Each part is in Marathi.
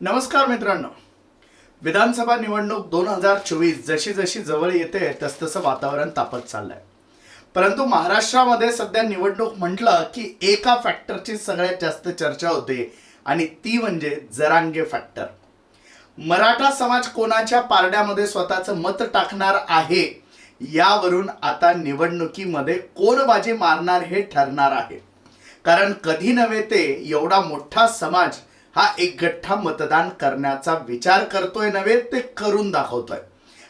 नमस्कार मित्रांनो. विधानसभा निवडणूक दोन हजार चोवीस जशी जशी जवळ येते तसतसं वातावरण तापत चाललंय. परंतु महाराष्ट्रामध्ये सध्या निवडणूक म्हटलं की एका फॅक्टरची सगळ्यात जास्त चर्चा होते आणि ती म्हणजे जरांगे फॅक्टर मराठा समाज कोणाच्या पारड्यामध्ये स्वतःचं मत टाकणार आहे यावरून आता निवडणुकीमध्ये कोण बाजी मारणार हे ठरणार आहे. कारण कधी नव्हे ते एवढा मोठा समाज हा एक गठ्ठा मतदान करण्याचा विचार करतोय नव्हे ते करून दाखवतोय.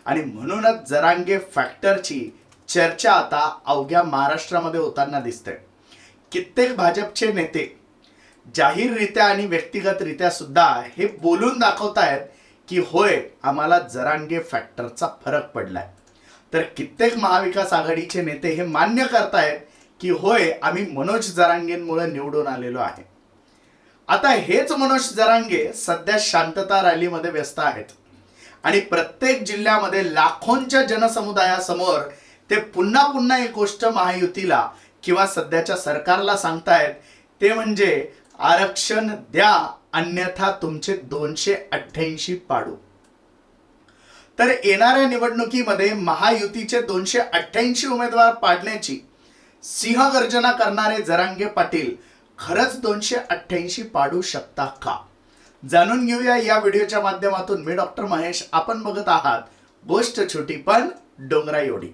आणि म्हणूनच जरांगे फॅक्टरची चर्चा आता अवघ्या महाराष्ट्रामध्ये होताना दिसते. कित्येक भाजपचे नेते जाहीररित्या आणि व्यक्तिगतरित्या सुद्धा हे बोलून दाखवतायत की होय आम्हाला जरांगे फॅक्टरचा फरक पडलाय. तर कित्येक महाविकास आघाडीचे नेते हे मान्य करतायत की होय आम्ही मनोज जरांगेंमुळे निवडून आलेलो आहे. आता हेच मनोज जरांगे सध्या शांतता रॅलीमध्ये व्यस्त आहेत. आणि प्रत्येक जिल्ह्यामध्ये लाखोंच्या जनसमुदायासमोर ते पुन्हा पुन्हा एक गोष्ट महायुतीला किंवा सध्याच्या सरकारला सांगतायत ते म्हणजे आरक्षण द्या अन्यथा तुमचे दोनशे अठ्ठ्याऐंशी पाडू. तर येणाऱ्या निवडणुकीमध्ये महायुतीचे दोनशे अठ्ठ्याऐंशी उमेदवार पाडण्याची सिंहगर्जना करणारे जरांगे पाटील खरंच दोनशे अठ्ठ्याऐंशी पाडू शकता का? जाणून घेऊया या व्हिडिओच्या माध्यमातून. मी डॉक्टर महेश. आपण बघत आहात गोष्ट छोटी पण डोंगरा एवढी.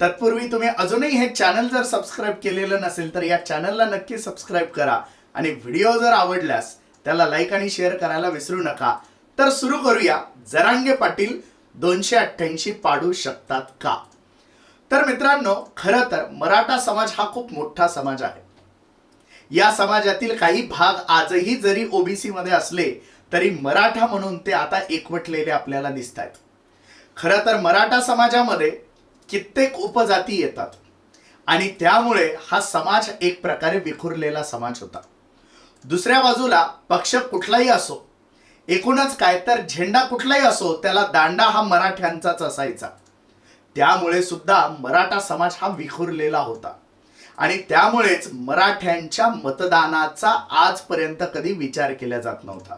तत्पूर्वी तुम्ही अजूनही हे चॅनल जर सबस्क्राईब केलेलं नसेल तर या चॅनलला नक्की सबस्क्राईब करा. आणि व्हिडिओ जर आवडल्यास त्याला लाईक आणि शेअर करायला विसरू नका. तर सुरू करूया. जरांगे पाटील दोनशे अठ्ठ्याऐंशी पाडू शकतात का? तर मित्रांनो खरं तर मराठा समाज हा खूप मोठा समाज आहे. या समाजातील काही भाग आजही जरी ओबीसी मध्ये असले तरी मराठा म्हणून ते आता एकवटलेले आपल्याला दिसत आहेत खरं तर मराठा समाजामध्ये कित्येक उपजाती येतात. आणि त्यामुळे हा समाज एक प्रकारे विखुरलेला समाज होता. दुसऱ्या बाजूला पक्ष कुठलाही असो एकूणच काय तर झेंडा कुठलाही असो त्याला दांडा हा मराठ्यांचाच असायचा. त्यामुळे सुद्धा मराठा समाज हा विखुरलेला होता. आणि त्यामुळेच मराठ्यांच्या मतदानाचा आजपर्यंत कधी विचार केला जात नव्हता.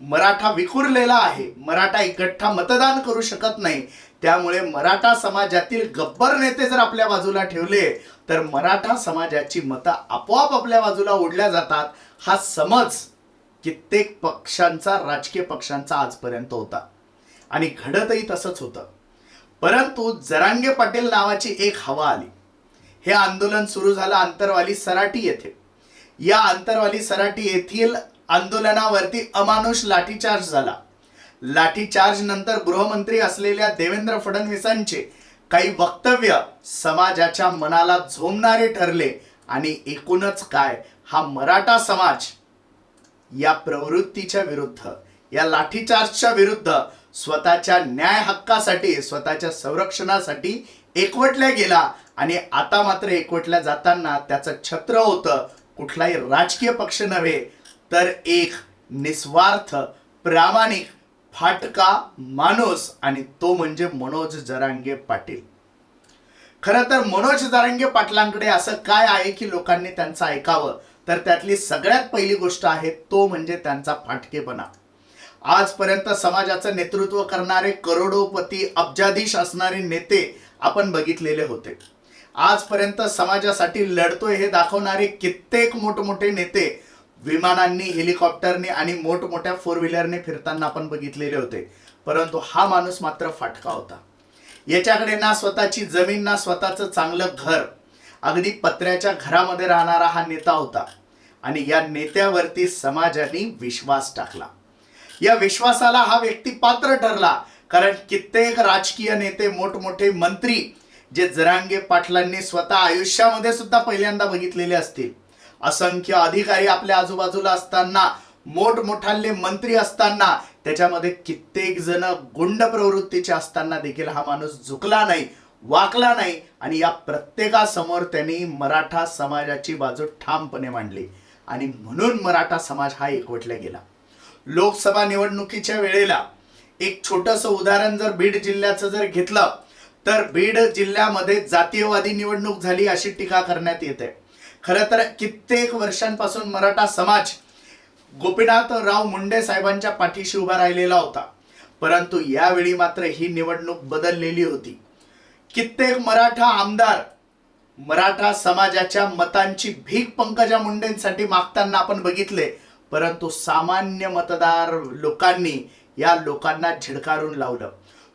मराठा विखुरलेला आहे मराठा इकट्ठा मतदान करू शकत नाही त्यामुळे मराठा समाजातील गब्बर नेते जर आपल्या बाजूला ठेवले तर मराठा समाजाची मतं आपोआप आपल्या बाजूला ओढल्या जातात. हा समज कित्येक पक्षांचा राजकीय पक्षांचा आजपर्यंत होता. आणि घडतही तसंच होतं. परंतु जरांगे पाटील नावाची एक हवा आली. हे आंदोलन सुरू झालं आंतरवाली सराटी येथे. या आंतरवाली सराटी येथील आंदोलनावरती अमानुष लाठीचार्ज झाला. लाठीचार्ज नंतर गृहमंत्री असलेल्या देवेंद्र फडणवीसांचे काही वक्तव्य समाजाच्या मनाला झोमणारे ठरले. आणि एकूणच काय? हा मराठा समाज या प्रवृत्तीच्या विरुद्ध या लाठीचार्जच्या विरुद्ध स्वतःच्या न्याय हक्कासाठी स्वतःच्या संरक्षणासाठी एकवटल्या गेला. आणि आता मात्र एकवटल्या जाताना त्याचं छत्र होतं कुठलाही राजकीय पक्ष नव्हे तर एक निस्वार्थ प्रामाणिक फाटका माणूस आणि तो म्हणजे मनोज जरांगे पाटील. खरं तर मनोज जरांगे पाटलांकडे असं काय आहे की लोकांनी त्यांचं ऐकावं? तर त्यातली सगळ्यात पहिली गोष्ट आहे तो म्हणजे त्यांचा फाटकेपणा. आजपर्यंत समाजाचं नेतृत्व करणारे करोडोपती अब्जाधीश असणारे नेते आपण बघितलेले होते. आजपर्यंत समाजासाठी लढतोय हे दाखवणारे कित्येक मोठमोठे नेते विमानांनी हेलिकॉप्टरने आणि मोठमोठ्या फोर व्हीलरने फिरताना आपण बघितलेले होते. परंतु हा माणूस मात्र फाटका होता. याच्याकडे ना स्वतःची जमीन ना स्वतःचं चांगलं घर. अगदी पत्र्याच्या घरामध्ये राहणारा हा नेता होता. आणि या नेत्यावरती समाजाने विश्वास टाकला. या विश्वासाला हा व्यक्ती पात्र ठरला. कारण कित्येक राजकीय नेते मोठमोठे मंत्री जे जरांगे पाटलांनी स्वतः आयुष्यामध्ये सुद्धा पहिल्यांदा बघितलेले असतील. असंख्य अधिकारी आपल्या आजूबाजूला असताना मोठमोठाले मंत्री असताना त्याच्यामध्ये कित्येक जण गुंड प्रवृत्तीचे असताना देखील हा माणूस झुकला नाही वाकला नाही आणि या प्रत्येकासमोर त्यांनी मराठा समाजाची बाजू ठामपणे मांडली. आणि म्हणून मराठा समाज हा एकवटला गेला. लोकसभा निवडणुकीच्या वेळेला एक छोटस उदाहरण जर बीड जिल्ह्याचं जर घेतलं तर बीड जिल्ह्यामध्ये जातीयवादी निवडणूक झाली अशी टीका करण्यात येते. खरं तर कित्येक वर्षांपासून मराठा समाज गोपीनाथराव मुंडे साहेबांच्या पाठीशी उभा राहिलेला होता. परंतु यावेळी मात्र ही निवडणूक बदललेली होती. कित्येक मराठा आमदार मराठा समाजाच्या मतांची भीक पंकजा मुंडेंसाठी मागताना आपण बघितले. परंतु सामान्य मतदार लोकांनी या लोकांना झिडकारून लावलं.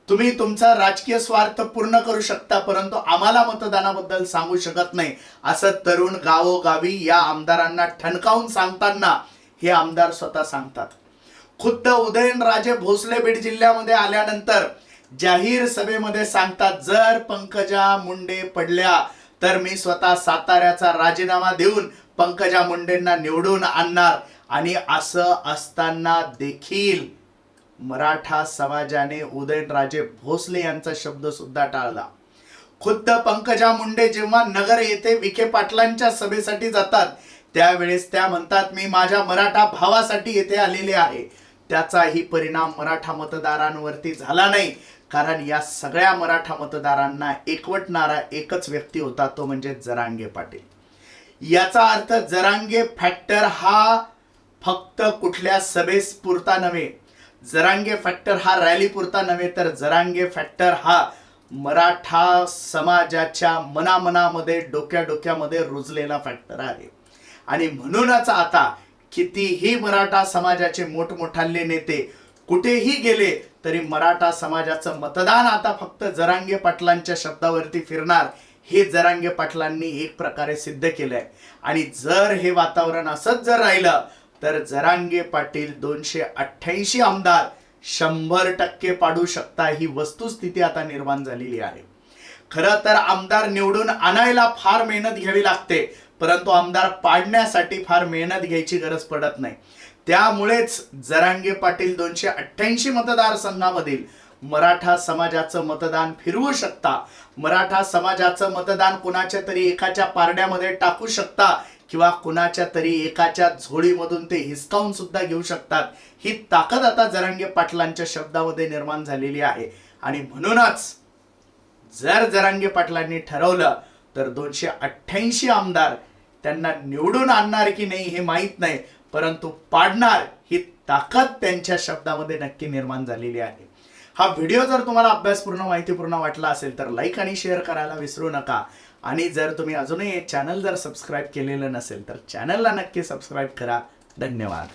तुम्ही तुमचा राजकीय स्वार्थ पूर्ण करू शकता परंतु आम्हाला मतदानाबद्दल सांगू शकत नाही. असं तरुण गावोगावी या आमदारांना ठणकावून सांगताना हे आमदार स्वतः सांगतात. खुद्द उदयनराजे भोसले बीड जिल्ह्यामध्ये आल्यानंतर जाहीर सभेमध्ये सांगतात जर पंकजा मुंडे पडल्या तर मी स्वतः साताऱ्याचा राजीनामा देऊन पंकजा मुंडेंना निवडून आणणार आणि असं असताना देखील मराठा समाजाने उदयनराजे भोसले यांचा शब्द सुद्धा टाळला. खुद्द पंकजा मुंडे जेव्हा नगर येथे विखे पाटलांच्या सभेसाठी जातात त्यावेळेस त्या म्हणतात मी माझ्या मराठा भावासाठी येथे आलेले आहे. त्याचाही परिणाम मराठा मतदारांवरती झाला नाही कारण या सगळ्या मराठा मतदारांना एकवटणारा एकच व्यक्ती होता तो म्हणजे जरांगे पाटील. याचा अर्थ जरांगे फॅक्टर हा फक्त कुठल्या सभेस पुरता नव्हे जरांगे फॅक्टर हा रॅली पुरता नव्हे तर जरांगे फॅक्टर हा मराठा समाजाच्या मनामनामध्ये डोक्या डोक्यामध्ये रुजलेला फॅक्टर आहे. आणि म्हणूनच आता कितीही मराठा समाजाचे मोठमोठाले नेते कुठेही गेले तरी मराठा समाजाचं मतदान आता फक्त जरांगे पाटलांच्या शब्दावरती फिरणार हे जरांगे पाटलांनी एक प्रकारे सिद्ध केलंय. आणि जर हे वातावरण असंच जर राहिलं तर जरांगे पाटील दोनशे अठ्ठ्याऐंशी आमदार शंभर टक्के पाडू शकता ही वस्तुस्थिती आता निर्माण झालेली आहे. खरं तर आमदार निवडून आणायला फार मेहनत घ्यावी लागते परंतु आमदार पाडण्यासाठी फार मेहनत घ्यायची गरज पडत नाही. त्यामुळेच जरांगे पाटील दोनशे अठ्ठ्याऐंशी मतदारसंघामधील मराठा समाजाचं मतदान फिरवू शकता. मराठा समाजाचं मतदान कुणाच्या तरी एकाच्या पारड्यामध्ये टाकू शकता किंवा कुणाच्या तरी एकाच्या झोळीमधून ते हिसकावून सुद्धा घेऊ शकतात. ही ताकद आता जरांगे पाटलांच्या शब्दामध्ये निर्माण झालेली आहे. आणि म्हणूनच जर जरांगे पाटलांनी ठरवलं तर दोनशे अठ्ठ्याऐंशी आमदार त्यांना निवडून आणणार की नाही हे माहीत नाही परंतु पाडणार ही ताकद त्यांच्या शब्दामध्ये नक्की निर्माण झालेली आहे. हा व्हिडिओ जर तुम्हाला अभ्यासपूर्ण माहितीपूर्ण वाटला असेल तर लाईक आणि शेअर करायला विसरू नका. आणि जर तुम्ही अजूनही चॅनल जर सबस्क्राईब केलेलं नसेल तर चॅनलला नक्की सबस्क्राईब करा. धन्यवाद.